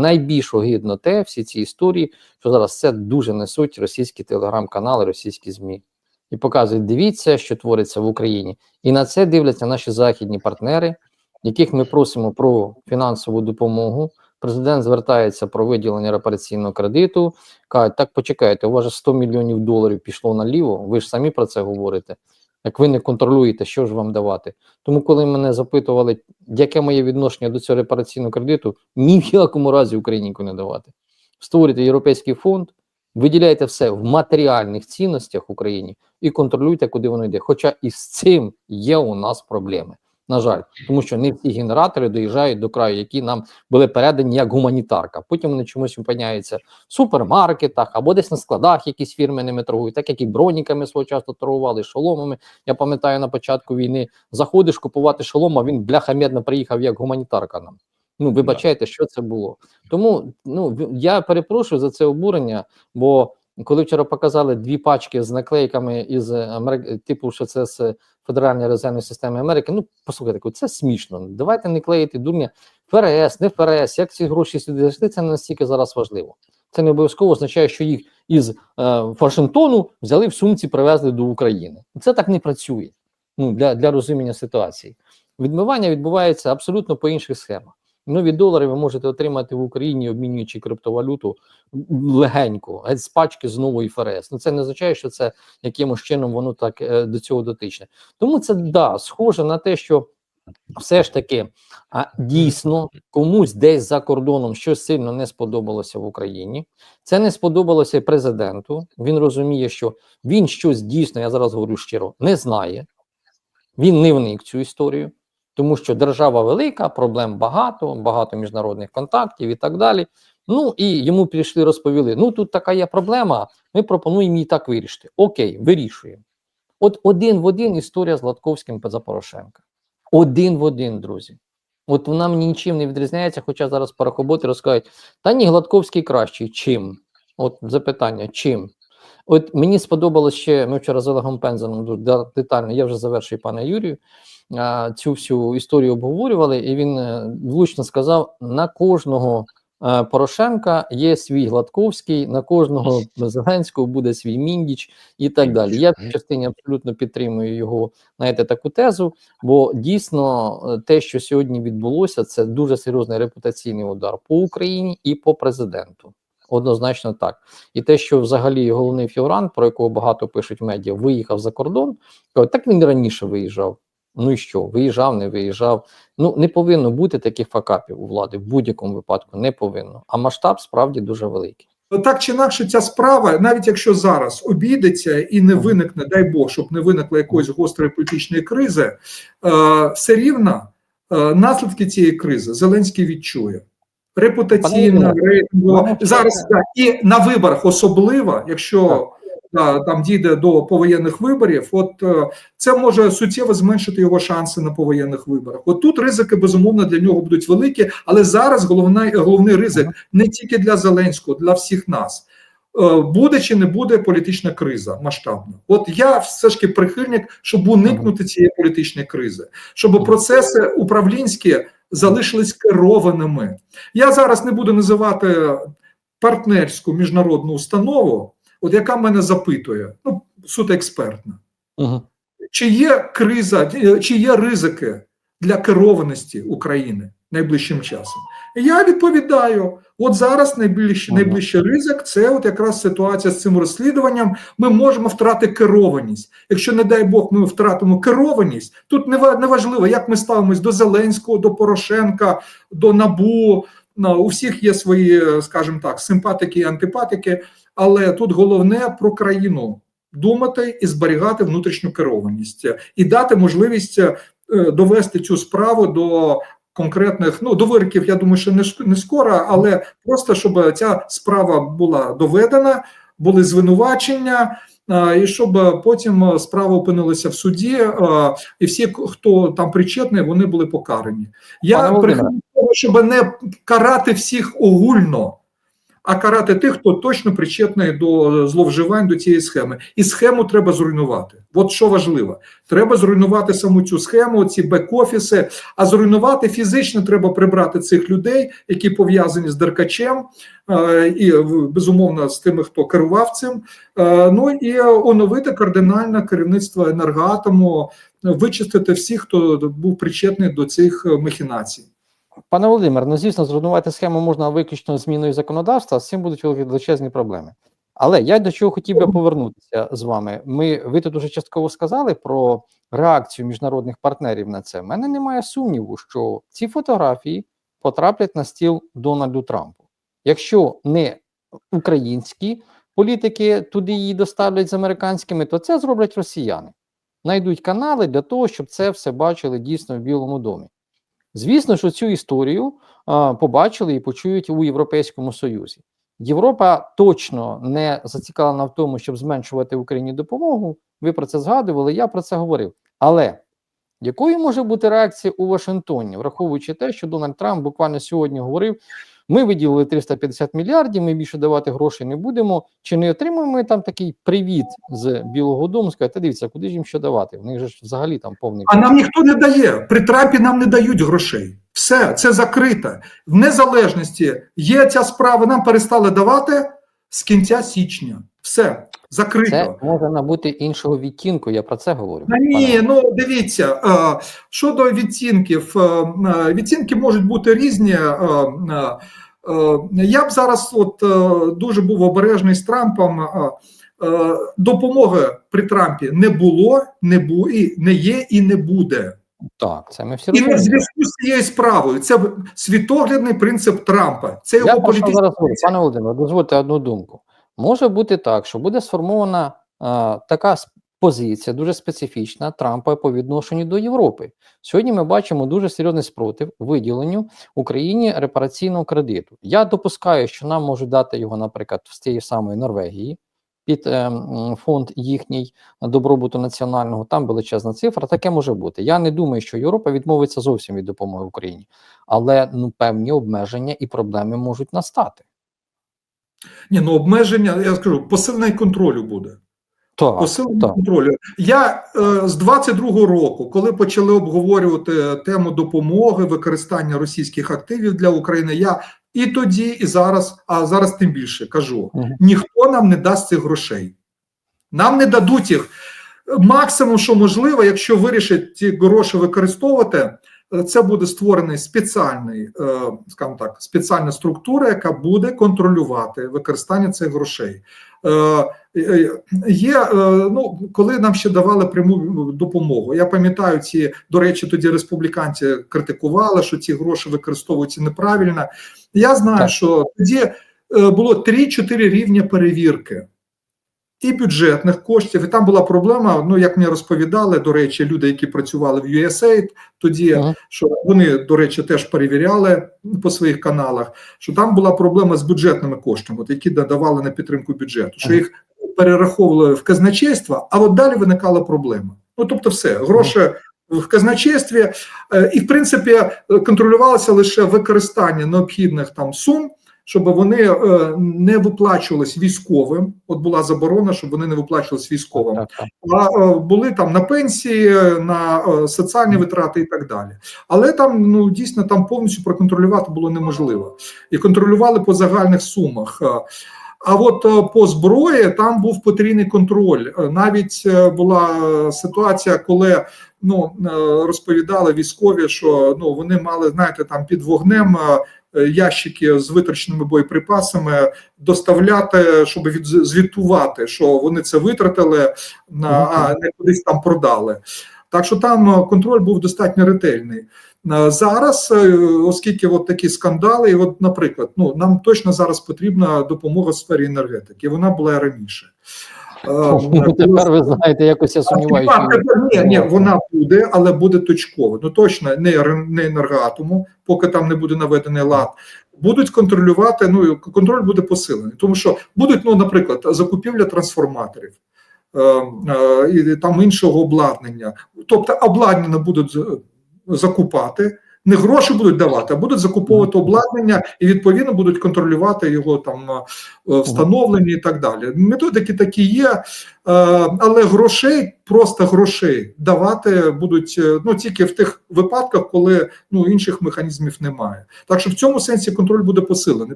найбільш огидно те, всі ці історії, що зараз це дуже несуть російські телеграм-канали, російські ЗМІ. І показують, дивіться, що твориться в Україні. І на це дивляться наші західні партнери, яких ми просимо про фінансову допомогу. Президент звертається про виділення репараційного кредиту. Кажуть, так почекайте, у вас же 100 мільйонів доларів пішло наліво. Ви ж самі про це говорите. Як ви не контролюєте, що ж вам давати? Тому, коли мене запитували, яке моє відношення до цього репараційного кредиту, ні в якому разі Україні не давати. Створюйте європейський фонд, виділяйте все в матеріальних цінностях Україні і контролюйте, куди воно йде. Хоча і з цим є у нас проблеми. На жаль, тому що не всі генератори доїжджають до краю, які нам були передані як гуманітарка. Потім вони чомусь опиняються в супермаркетах або десь на складах, якісь фірми ними торгують, так як і броніками свого часу торгували, шоломами. Я пам'ятаю на початку війни заходиш купувати шолом, а він бляха медно приїхав як гуманітарка нам. Ну, вибачайте, що це було. Тому ну я перепрошую за це обурення, бо коли вчора показали дві пачки з наклейками із Америки, типу, що це з Федеральної резервної системи Америки. Ну, послухайте, це смішно. Давайте не клеїти дурня ФРС, не ФРС, як ці гроші сюди зайшли, це не настільки зараз важливо. Це не обов'язково означає, що їх із е, Вашингтону взяли в сумці, привезли до України. Це так не працює ну, для, для розуміння ситуації. Відмивання відбувається абсолютно по інших схемах. Нові долари ви можете отримати в Україні, обмінюючи криптовалюту легенько, геть з пачки з ФРС. Ну це не означає, що це якимось чином воно так е, до цього дотичне. Тому це да, схоже на те, що все ж таки а, дійсно комусь десь за кордоном щось сильно не сподобалося в Україні. Це не сподобалося президенту. Він розуміє, що він щось дійсно, я зараз говорю щиро, не знає. Він не вник цю історію тому що держава велика, проблем багато, багато міжнародних контактів і так далі. Ну і йому прийшли, розповіли: ну тут така є проблема, ми пропонуємо її так вирішити. Окей, вирішуємо. От один в один історія з Латковським за Порошенка. Один в один, друзі. От вона мені нічим не відрізняється, хоча зараз парахоботи розкажуть, та ні, Гладковський кращий. Чим? От запитання, чим? От мені сподобалось ще, ми вчора з Олегом Пензеном детально, я вже завершую пане Юрію цю всю історію обговорювали, і він е, влучно сказав: на кожного е, Порошенка є свій Гладковський, на кожного Зеленського буде свій міндіч і так далі. Я в частині абсолютно підтримую його знаєте, таку тезу, бо дійсно е, те, що сьогодні відбулося, це дуже серйозний репутаційний удар по Україні і по президенту. Однозначно так, і те, що взагалі головний фігурант, про якого багато пишуть медіа, виїхав за кордон, так він раніше виїжджав. Ну і що? Виїжджав, не виїжджав. Ну не повинно бути таких факапів у влади в будь-якому випадку. Не повинно. А масштаб справді дуже великий. Так чи інакше, ця справа, навіть якщо зараз обійдеться і не виникне, дай Бог, щоб не виникло якоїсь гострої політичної кризи, е, все рівно е, наслідки цієї кризи Зеленський відчує. Репутаційна рейтингова зараз да, і на виборах, особливо, якщо там дійде до повоєнних виборів, от е, це може суттєво зменшити його шанси на повоєнних виборах. От тут ризики безумовно для нього будуть великі, але зараз головний, головний ризик не тільки для Зеленського, для всіх нас. Е, буде чи не буде політична криза масштабна? От я все ж таки прихильник, щоб уникнути цієї політичної кризи, щоб процеси управлінські залишились керованими. Я зараз не буду називати партнерську міжнародну установу от яка мене запитує, ну суто експертна, угу. чи є криза, чи є ризики для керованості України найближчим часом? Я відповідаю: от зараз найближчий угу. найближчий ризик це от якраз ситуація з цим розслідуванням. Ми можемо втратити керованість. Якщо, не дай Бог, ми втратимо керованість, тут не важливо, як ми ставимось до Зеленського, до Порошенка, до Набу. Ну, у всіх є свої, скажімо так, симпатики і антипатики. Але тут головне про країну думати і зберігати внутрішню керованість і дати можливість е, довести цю справу до конкретних ну до вироків. Я думаю, що не не скоро, але просто щоб ця справа була доведена, були звинувачення. І щоб потім справа опинилася в суді, і всі, хто там причетний, вони були покарані. Я того, щоб не карати всіх огульно, а карати тих, хто точно причетний до зловживань до цієї схеми. І схему треба зруйнувати. От що важливо, треба зруйнувати саму цю схему, ці бек-офіси, а зруйнувати фізично треба прибрати цих людей, які пов'язані з Деркачем, е, і безумовно з тими, хто керував цим. Е, Ну і оновити кардинально керівництво енергоатому, вичистити всіх, хто був причетний до цих махінацій. Пане Володимир, ну звісно, зруйнувати схему можна виключно зміною законодавства, з цим будуть величезні проблеми. Але я до чого хотів би повернутися з вами. Ми ви тут уже частково сказали про реакцію міжнародних партнерів на це. У мене немає сумніву, що ці фотографії потраплять на стіл Дональду Трампу. Якщо не українські політики туди її доставлять з американськими, то це зроблять росіяни. Найдуть канали для того, щоб це все бачили дійсно в Білому домі. Звісно, що цю історію а, побачили і почують у Європейському Союзі. Європа точно не зацікавлена в тому, щоб зменшувати Україні допомогу. Ви про це згадували, я про це говорив. Але якою може бути реакція у Вашингтоні, враховуючи те, що Дональд Трамп буквально сьогодні говорив: ми виділили 350 мільярдів, ми більше давати грошей не будемо. Чи не отримаємо ми там такий привіт з Білого Дому? Сказати, дивіться, куди ж їм що давати? Вони ж взагалі там повний А нам ніхто не дає. При Трампі нам не дають грошей. Все, це закрито. В незалежності є ця справа, нам перестали давати з кінця січня. Все, закрито. Це може набути іншого відтінку. Я про це говорю. Та ні, ну дивіться, е, щодо відцінків, е, е, відцінки можуть бути різні. Я б зараз от дуже був обережний з Трампом. Допомоги при Трампі не було, не бу і не є і не буде. Так, це ми всі І не в зв'язку з цією справою. Це світоглядний принцип Трампа. Це його про зараз пане Володимире, дозвольте одну думку. Може бути так, що буде сформована е, така позиція, дуже специфічна Трампа по відношенню до Європи. Сьогодні ми бачимо дуже серйозний спротив виділенню Україні репараційного кредиту. Я допускаю, що нам можуть дати його, наприклад, з тієї самої Норвегії. Під е, фонд їхній добробуту національного там величезна цифра. Таке може бути. Я не думаю, що Європа відмовиться зовсім від допомоги Україні, але ну певні обмеження і проблеми можуть настати. Ні, ну обмеження. Я скажу, посилений контролю буде. Так, Посилення так. контролю. Я е, з 22-го року, коли почали обговорювати тему допомоги, використання російських активів для України, я і тоді, і зараз, а зараз тим більше кажу: Мгм. ніхто нам не дасть цих грошей. Нам не дадуть їх. Максимум, що можливо, якщо вирішать ці гроші використовувати, це буде створений спеціальний, е, скажімо так, спеціальна структура, яка буде контролювати використання цих грошей. Е, е, Є е, ну, коли нам ще давали пряму допомогу. Я пам'ятаю ці, до речі, тоді республіканці критикували, що ці гроші використовуються неправильно. Я знаю, Так. що тоді е, було 3-4 рівня перевірки. І бюджетних коштів, і там була проблема. Ну як мені розповідали, до речі, люди, які працювали в USAID, тоді Мгм. що вони, до речі, теж перевіряли по своїх каналах, що там була проблема з бюджетними коштами, от, які надавали на підтримку бюджету, що їх перераховували в казначейство, а от далі виникала проблема. Ну тобто, все гроші в казначействі, е, і в принципі е, контролювалося лише використання необхідних там сум. Щоб вони е, не виплачувались військовим, от була заборона, щоб вони не виплачувались військовим а е, були там на пенсії, на е, соціальні витрати і так далі. Але там ну дійсно там повністю проконтролювати було неможливо і контролювали по загальних сумах. А от по зброї там був потрійний контроль. Навіть була ситуація, коли ну розповідали військові, що ну вони мали знаєте там під вогнем. Е, Ящики з витраченими боєприпасами доставляти, щоб відзвітувати, що вони це витратили на а не кудись там продали. Так що там е, контроль був достатньо ретельний. Е, Зараз, оскільки от такі скандали, і от, наприклад, ну нам точно зараз потрібна допомога в сфері енергетики. Вона була раніше. Е, Ну, Тепер ви знаєте, якось я сумніваюся. ні, ні, вона буде, але буде точково. Ну точно не, не енергоатому, поки там не буде наведений лад. Будуть контролювати. Ну контроль буде посилений, тому що будуть, ну, наприклад, закупівля трансформаторів. е, е, І там іншого обладнання, тобто обладнання будуть закупати не гроші будуть давати, а будуть закуповувати обладнання і відповідно будуть контролювати його там е, встановлення і так далі. Методики такі є, е, але грошей, просто грошей давати будуть е, ну тільки в тих випадках, коли ну інших механізмів немає. Так що в цьому сенсі контроль буде посилений.